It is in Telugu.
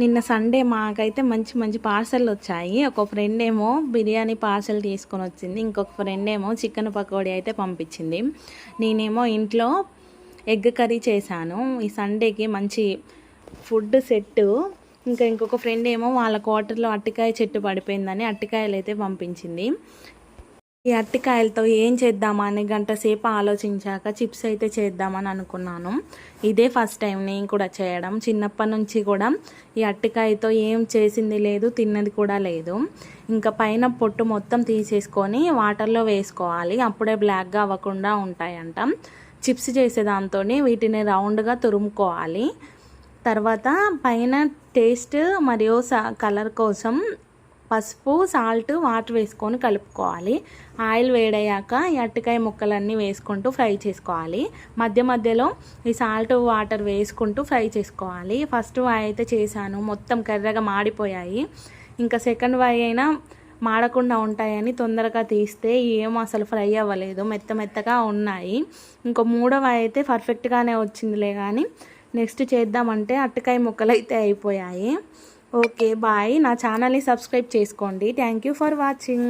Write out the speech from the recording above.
నిన్న సండే మాకైతే మంచి మంచి పార్సల్ వచ్చాయి. ఒక ఫ్రెండ్ ఏమో బిర్యానీ పార్సల్ తీసుకొని వచ్చింది. ఇంకొక ఫ్రెండ్ ఏమో చికెన్ పకోడీ అయితే పంపించింది. నేనేమో ఇంట్లో ఎగ్ కర్రీ చేశాను. ఈ సండేకి మంచి ఫుడ్ సెట్. ఇంకా ఇంకొక ఫ్రెండ్ ఏమో వాళ్ళ క్వార్టర్లో అట్టికాయ చెట్టు పడిపోయిందని అట్టికాయలు అయితే పంపించింది. ఈ అట్టికాయలతో ఏం చేద్దామా అని గంట సేపు ఆలోచించాక చిప్స్ అయితే చేద్దామని అనుకున్నాను. ఇదే ఫస్ట్ టైం నేను కూడా చేయడం. చిన్నప్పటి నుంచి కూడా ఈ అట్టికాయతో ఏం చేసింది లేదు తిన్నది కూడా లేదు. ఇంకా పైన పొట్టు మొత్తం తీసేసుకొని వాటర్లో వేసుకోవాలి. అప్పుడే బ్లాక్గా అవ్వకుండా ఉంటాయంట. చిప్స్ చేసేదాంతో వీటిని రౌండ్గా తురుముకోవాలి. తర్వాత పైన టేస్ట్ మరియు కలర్ కోసం పసుపు సాల్ట్ వాటర్ వేసుకొని కలుపుకోవాలి. ఆయిల్ వేడయ్యాక ఈ అరటికాయ ముక్కలన్నీ వేసుకుంటూ ఫ్రై చేసుకోవాలి. మధ్య మధ్యలో ఈ సాల్ట్ వాటర్ వేసుకుంటూ ఫ్రై చేసుకోవాలి. ఫస్ట్ వాయి అయితే చేశాను. మొత్తం కర్రగా మాడిపోయాయి. ఇంకా సెకండ్ వాయి అయినా మాడకుండా ఉంటాయని తొందరగా తీస్తే ఏం అసలు ఫ్రై అవ్వలేదు. మెత్త మెత్తగా ఉన్నాయి. ఇంకో మూడవ అయితే పర్ఫెక్ట్గానే వచ్చిందిలే కానీ నెక్స్ట్ చేద్దామంటే అట్టకాయ ముక్కలు అయితే అయిపోయాయి. Okay bye. నా ఛానల్ని సబ్స్క్రైబ్ చేసుకోండి. Thank you for watching.